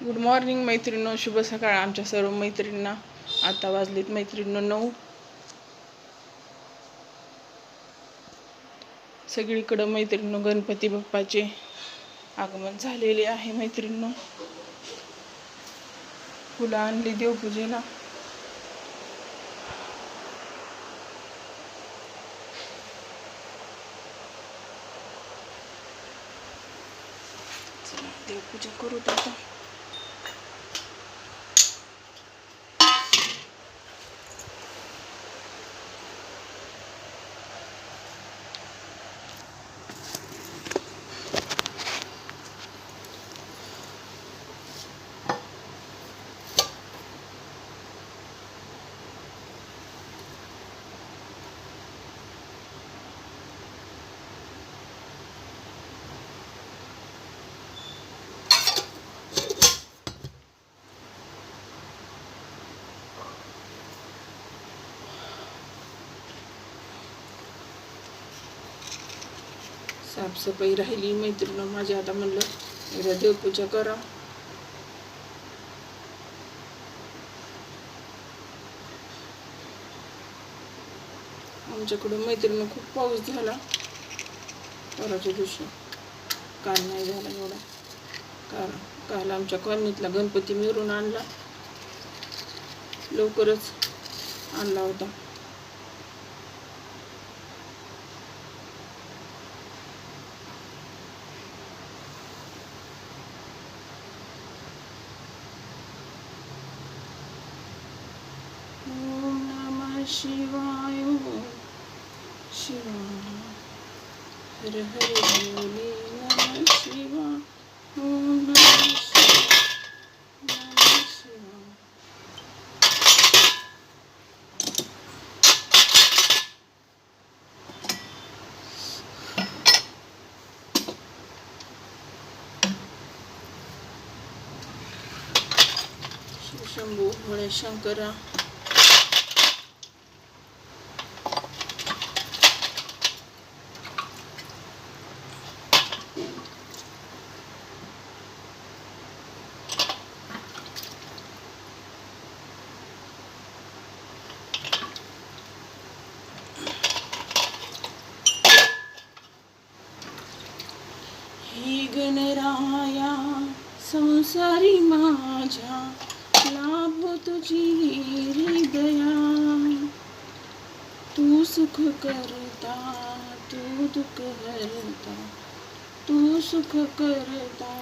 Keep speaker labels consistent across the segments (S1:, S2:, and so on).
S1: Good morning मैत्रिणींनो. शुभ सकाळ आमच्या सर्व मैत्रिणींना. आता वाजलीत मैत्रिणींनो नऊ. सगळीकडं मैत्रिणींनो गणपती बाप्पाचे आगमन झालेले आहे मैत्रिणींनो. फुलं आणली देवपूजेला. देवपूजा करू आता. साफसफाई राहिली मैत्रिणं माझी आता म्हणलं एकदा देवपूजा करा. आमच्याकडं मैत्रिणी खूप पाऊस झाला. परवाच्या दिवशी काल नाही झाला एवढा. काल काल आमच्या कॉलनीतला गणपती मिरून आणला. लवकरच आणला होता. शिवाय ओम शिवाय हर हर बोले नमः शिवाय ओम नमः शिवाय नमः शिवाय शिवशंभू भोळे शंकरा ही गणराया संसारी माझ्या लाभ तुझी हृदया तू सुख करता तू दुःख हरता तू सुख करता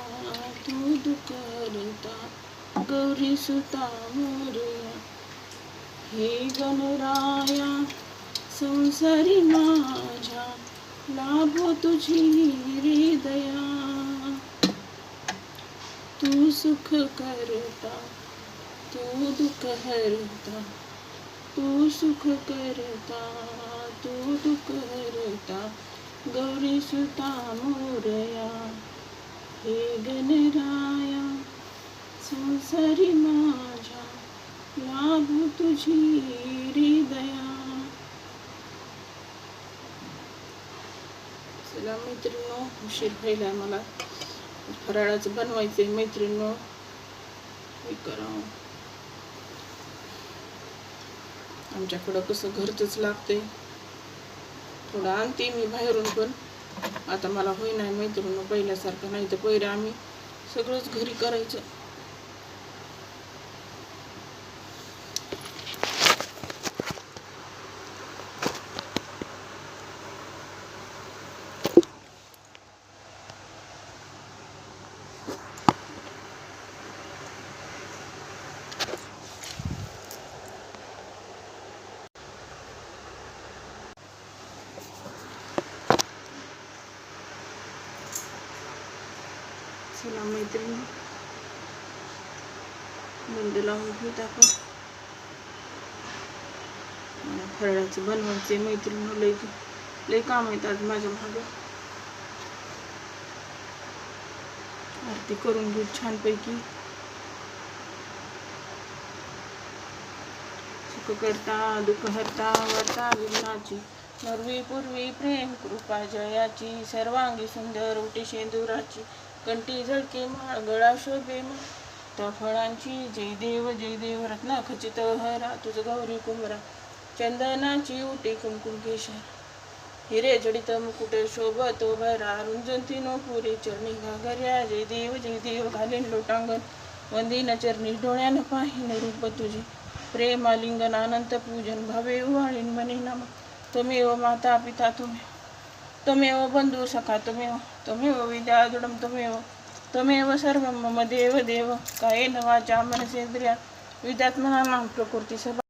S1: तू दुःख हरता गौरी सुता मोरया. हे गणराया संसारी माझ्या तुझी हृदया तू सुख करता तू दुःख हरता तू सुख करता तू दुःख हरता गौरी सुता मोरया हे गणराया संसारी माझ्या लाभ तुझी हृदया. चला मैत्रिणीनो उशीर व्हायला मला. फराळाचं आहे मैत्रिणीनो. हे करावं आमच्याकडं कसं घरचंच लागतंय. थोडं आणते मी बाहेरून पण. आता मला होई नाही मैत्रिणीनो पहिल्यासारखं नाही तर पहिलं आम्ही सगळंच घरी करायचं. चला मैत्रिणी. बंद लावून घेऊत आपण मला फराळाचं बनवायचे मैत्रिणी लय लय काम येतात माझ्या मागं. आरती करून घेऊ छानपैकी. सुख करता दुःख हरता वरता विघ्नाची नरवी पूर्वी प्रेम कृपा जयाची. सर्वांगी सुंदर उटी शेंदुराची. कंटी झळके माळ गळा शोभे माळ. त्या फळांची जय देव जय देव रत्ना खचित हरा तुझ गौरी कुंभरा चंदनाची उटी कुमकुम केशर. हिरे जडित मुकुट शोभत भरा रुंजंती नो पुरे चरणी घागर्या. जय देव जय देव घालीन लोटांगण. वंदिन चरणी डोळ्यानं पाहिन रूप तुझे. प्रेमालिंगन अनंत पूजन. भवे वाळीन मने नम. त्वमेव माता पिता तुम्ही. त्वमेव बंधू सखा त्वमेव त्वमेव विद्यादृढं त्वमेव त्वमेव सर्वं मम देव देव कायेन वाचा मनसेन्द्रिया विद्यात्मनानां प्रकृती